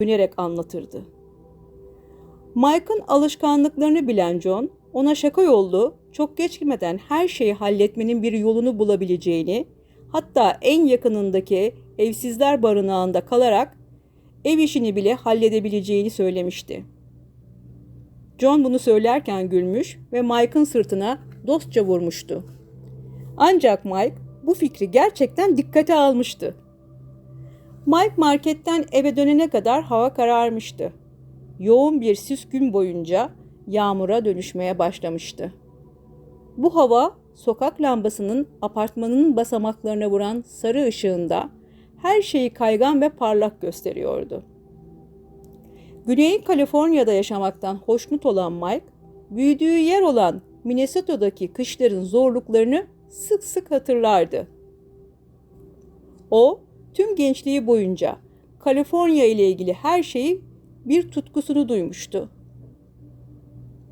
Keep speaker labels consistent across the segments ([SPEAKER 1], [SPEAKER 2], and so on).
[SPEAKER 1] dönerek anlatırdı. Mike'ın alışkanlıklarını bilen John, ona şaka yollu, çok geçmeden her şeyi halletmenin bir yolunu bulabileceğini, hatta en yakınındaki evsizler barınağında kalarak ev işini bile halledebileceğini söylemişti. John bunu söylerken gülmüş ve Mike'ın sırtına dostça vurmuştu. Ancak Mike bu fikri gerçekten dikkate almıştı. Mike marketten eve dönene kadar hava kararmıştı. Yoğun bir sis gün boyunca yağmura dönüşmeye başlamıştı. Bu hava sokak lambasının apartmanının basamaklarına vuran sarı ışığında her şeyi kaygan ve parlak gösteriyordu. Güney Kaliforniya'da yaşamaktan hoşnut olan Mike, büyüdüğü yer olan Minnesota'daki kışların zorluklarını sık sık hatırlardı. O, tüm gençliği boyunca Kaliforniya ile ilgili her şeyi bir tutkusunu duymuştu.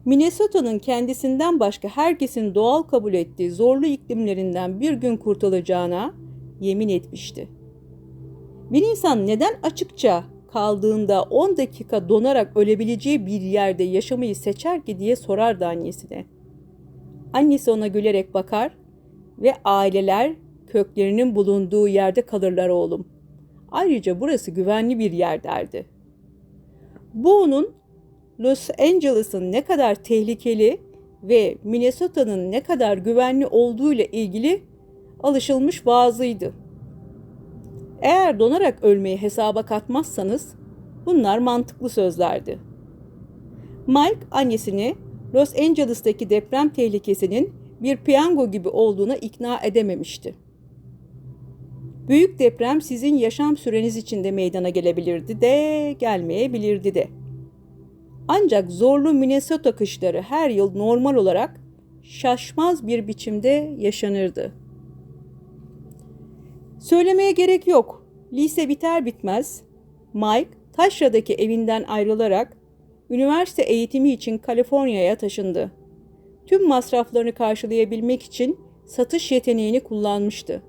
[SPEAKER 1] Minnesota'nın kendisinden başka herkesin doğal kabul ettiği zorlu iklimlerinden bir gün kurtulacağına yemin etmişti. Bir insan neden açıkça kaldığında 10 dakika donarak ölebileceği bir yerde yaşamayı seçer ki diye sorardı annesine. Annesi ona gülerek bakar ve aileler köklerinin bulunduğu yerde kalırlar oğlum. Ayrıca burası güvenli bir yer derdi. Bu onun Los Angeles'ın ne kadar tehlikeli ve Minnesota'nın ne kadar güvenli olduğu ile ilgili alışılmış vaazıydı. Eğer donarak ölmeyi hesaba katmazsanız bunlar mantıklı sözlerdi. Mike annesini Los Angeles'taki deprem tehlikesinin bir piyango gibi olduğuna ikna edememişti. Büyük deprem sizin yaşam süreniz içinde meydana gelebilirdi de gelmeyebilirdi de. Ancak zorlu Minnesota kışları her yıl normal olarak şaşmaz bir biçimde yaşanırdı. Söylemeye gerek yok. Lise biter bitmez Mike Taşra'daki evinden ayrılarak üniversite eğitimi için Kaliforniya'ya taşındı. Tüm masraflarını karşılayabilmek için satış yeteneğini kullanmıştı.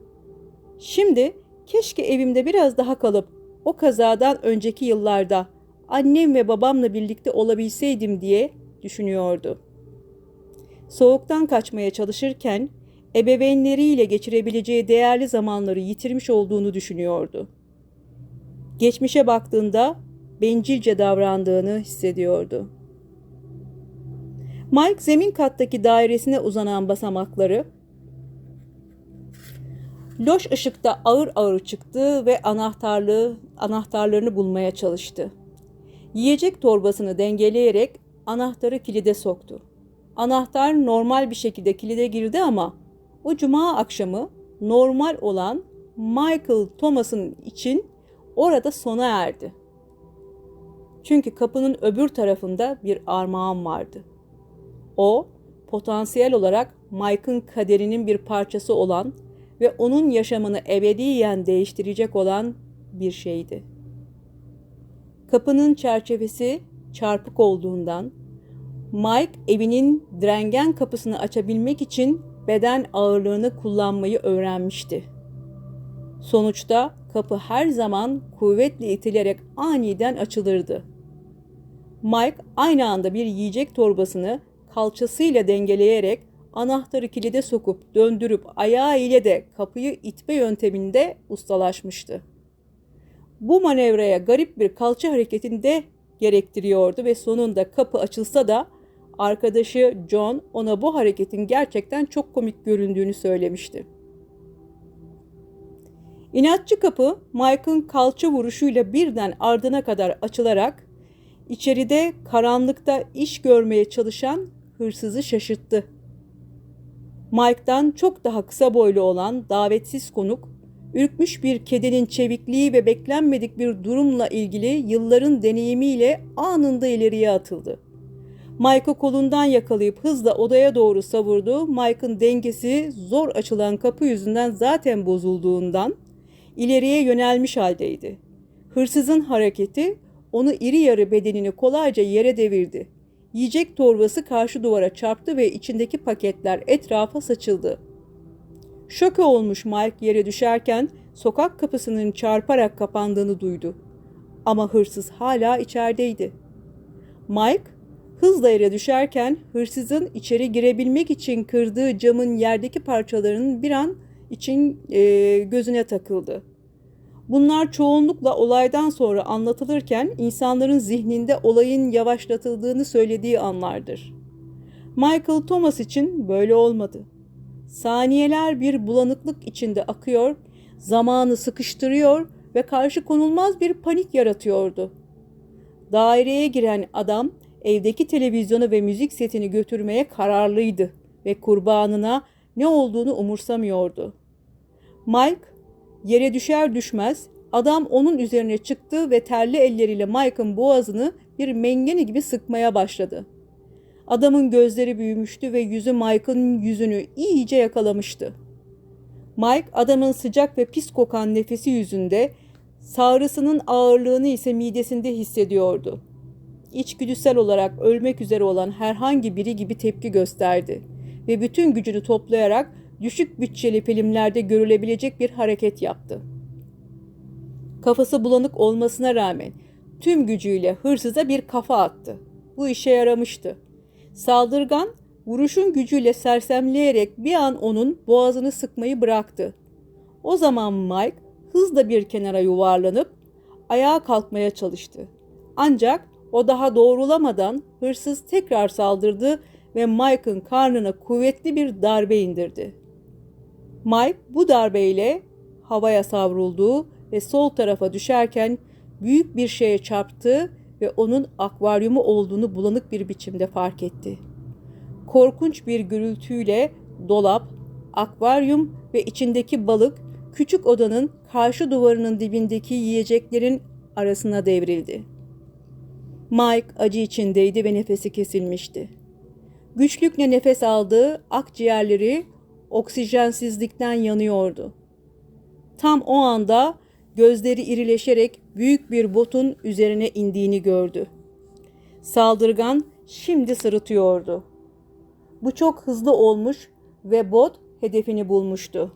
[SPEAKER 1] Şimdi keşke evimde biraz daha kalıp o kazadan önceki yıllarda annem ve babamla birlikte olabilseydim diye düşünüyordu. Soğuktan kaçmaya çalışırken ebeveynleriyle geçirebileceği değerli zamanları yitirmiş olduğunu düşünüyordu. Geçmişe baktığında bencilce davrandığını hissediyordu. Mike zemin kattaki dairesine uzanan basamakları loş ışıkta ağır ağır çıktı ve anahtarlığı anahtarlarını bulmaya çalıştı. Yiyecek torbasını dengeleyerek anahtarı kilide soktu. Anahtar normal bir şekilde kilide girdi ama o cuma akşamı normal olan Michael Thomas'ın için orada sona erdi. Çünkü kapının öbür tarafında bir armağan vardı. O, potansiyel olarak Mike'ın kaderinin bir parçası olan ve onun yaşamını ebediyen değiştirecek olan bir şeydi. Kapının çerçevesi çarpık olduğundan Mike evinin direngen kapısını açabilmek için beden ağırlığını kullanmayı öğrenmişti. Sonuçta kapı her zaman kuvvetle itilerek aniden açılırdı. Mike aynı anda bir yiyecek torbasını kalçasıyla dengeleyerek anahtarı kilide sokup döndürüp ayağı ile de kapıyı itme yönteminde ustalaşmıştı. Bu manevraya garip bir kalça hareketinde gerektiriyordu ve sonunda kapı açılsa da arkadaşı John ona bu hareketin gerçekten çok komik göründüğünü söylemişti. İnatçı kapı Mike'ın kalça vuruşuyla birden ardına kadar açılarak içeride karanlıkta iş görmeye çalışan hırsızı şaşırttı. Mike'dan çok daha kısa boylu olan davetsiz konuk, ürkmüş bir kedinin çevikliği ve beklenmedik bir durumla ilgili yılların deneyimiyle anında ileriye atıldı. Mike'ı kolundan yakalayıp hızla odaya doğru savurdu. Mike'ın dengesi zor açılan kapı yüzünden zaten bozulduğundan ileriye yönelmiş haldeydi. Hırsızın hareketi onu iri yarı bedenini kolayca yere devirdi. Yiyecek torbası karşı duvara çarptı ve içindeki paketler etrafa saçıldı. Şoke olmuş Mike yere düşerken sokak kapısının çarparak kapandığını duydu. Ama hırsız hala içerideydi. Mike hızla yere düşerken hırsızın içeri girebilmek için kırdığı camın yerdeki parçalarının bir an için e, gözüne takıldı. Bunlar çoğunlukla olaydan sonra anlatılırken insanların zihninde olayın yavaşlatıldığını söylediği anlardır. Michael Thomas için böyle olmadı. Saniyeler bir bulanıklık içinde akıyor, zamanı sıkıştırıyor ve karşı konulmaz bir panik yaratıyordu. Daireye giren adam evdeki televizyonu ve müzik setini götürmeye kararlıydı ve kurbanına ne olduğunu umursamıyordu. Mike yere düşer düşmez adam onun üzerine çıktı ve terli elleriyle Mike'ın boğazını bir mengene gibi sıkmaya başladı. Adamın gözleri büyümüştü ve yüzü Mike'ın yüzünü iyice yakalamıştı. Mike adamın sıcak ve pis kokan nefesi yüzünde sağrısının ağırlığını ise midesinde hissediyordu. İçgüdüsel olarak ölmek üzere olan herhangi biri gibi tepki gösterdi ve bütün gücünü toplayarak düşük bütçeli filmlerde görülebilecek bir hareket yaptı. Kafası bulanık olmasına rağmen tüm gücüyle hırsıza bir kafa attı. Bu işe yaramıştı. Saldırgan vuruşun gücüyle sersemleyerek bir an onun boğazını sıkmayı bıraktı. O zaman Mike hızla bir kenara yuvarlanıp ayağa kalkmaya çalıştı. Ancak o daha doğrulamadan hırsız tekrar saldırdı ve Mike'ın karnına kuvvetli bir darbe indirdi. Mike bu darbeyle havaya savruldu ve sol tarafa düşerken büyük bir şeye çarptı ve onun akvaryumu olduğunu bulanık bir biçimde fark etti. Korkunç bir gürültüyle dolap, akvaryum ve içindeki balık küçük odanın karşı duvarının dibindeki yiyeceklerin arasına devrildi. Mike acı içindeydi ve nefesi kesilmişti. Güçlükle nefes aldığı akciğerleri oksijensizlikten yanıyordu. Tam o anda gözleri irileşerek büyük bir botun üzerine indiğini gördü. Saldırgan şimdi sırıtıyordu. Bu çok hızlı olmuş ve bot hedefini bulmuştu.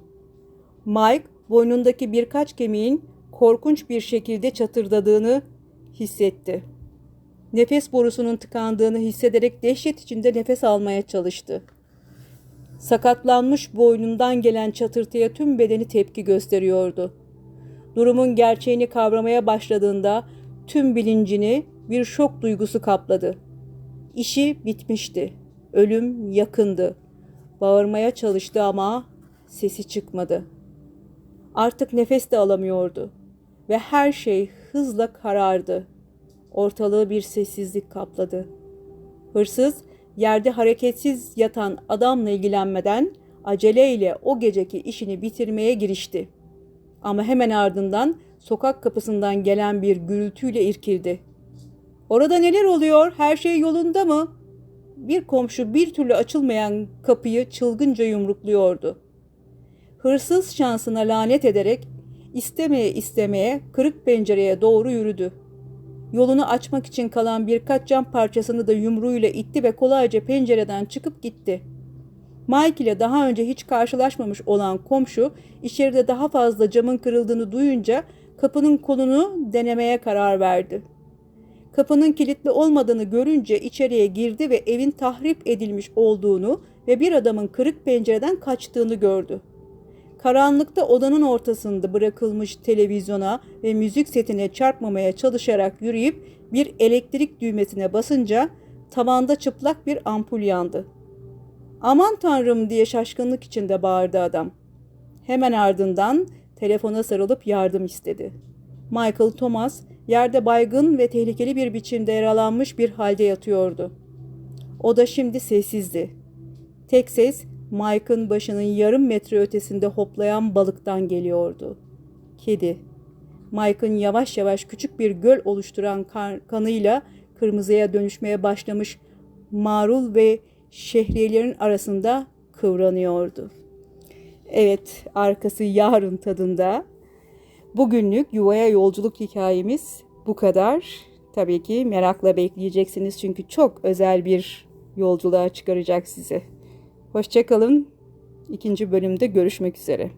[SPEAKER 1] Mike boynundaki birkaç kemiğin korkunç bir şekilde çatırdadığını hissetti. Nefes borusunun tıkandığını hissederek dehşet içinde nefes almaya çalıştı. Sakatlanmış boynundan gelen çatırtıya tüm bedeni tepki gösteriyordu. Durumun gerçeğini kavramaya başladığında tüm bilincini bir şok duygusu kapladı. İşi bitmişti. Ölüm yakındı. Bağırmaya çalıştı ama sesi çıkmadı. Artık nefes de alamıyordu ve her şey hızla karardı. Ortalığı bir sessizlik kapladı. Hırsız yerde hareketsiz yatan adamla ilgilenmeden aceleyle o geceki işini bitirmeye girişti. Ama hemen ardından sokak kapısından gelen bir gürültüyle irkildi. Orada neler oluyor? Her şey yolunda mı? Bir komşu bir türlü açılmayan kapıyı çılgınca yumrukluyordu. Hırsız şansına lanet ederek istemeye istemeye kırık pencereye doğru yürüdü. Yolunu açmak için kalan birkaç cam parçasını da yumruğuyla itti ve kolayca pencereden çıkıp gitti. Mike ile daha önce hiç karşılaşmamış olan komşu içeride daha fazla camın kırıldığını duyunca kapının kolunu denemeye karar verdi. Kapının kilitli olmadığını görünce içeriye girdi ve evin tahrip edilmiş olduğunu ve bir adamın kırık pencereden kaçtığını gördü. Karanlıkta odanın ortasında bırakılmış televizyona ve müzik setine çarpmamaya çalışarak yürüyüp bir elektrik düğmesine basınca tavanda çıplak bir ampul yandı. Aman tanrım diye şaşkınlık içinde bağırdı adam. Hemen ardından telefona sarılıp yardım istedi. Michael Thomas yerde baygın ve tehlikeli bir biçimde yaralanmış bir halde yatıyordu. O da şimdi sessizdi. Tek ses Mike'ın başının yarım metre ötesinde hoplayan balıktan geliyordu. Kedi. Mike'ın yavaş yavaş küçük bir göl oluşturan kanıyla kırmızıya dönüşmeye başlamış marul ve şehriyelerin arasında kıvranıyordu. Evet, arkası yarın tadında. Bugünlük yuvaya yolculuk hikayemiz bu kadar. Tabii ki merakla bekleyeceksiniz çünkü çok özel bir yolculuğa çıkaracak sizi. Hoşçakalın. İkinci bölümde görüşmek üzere.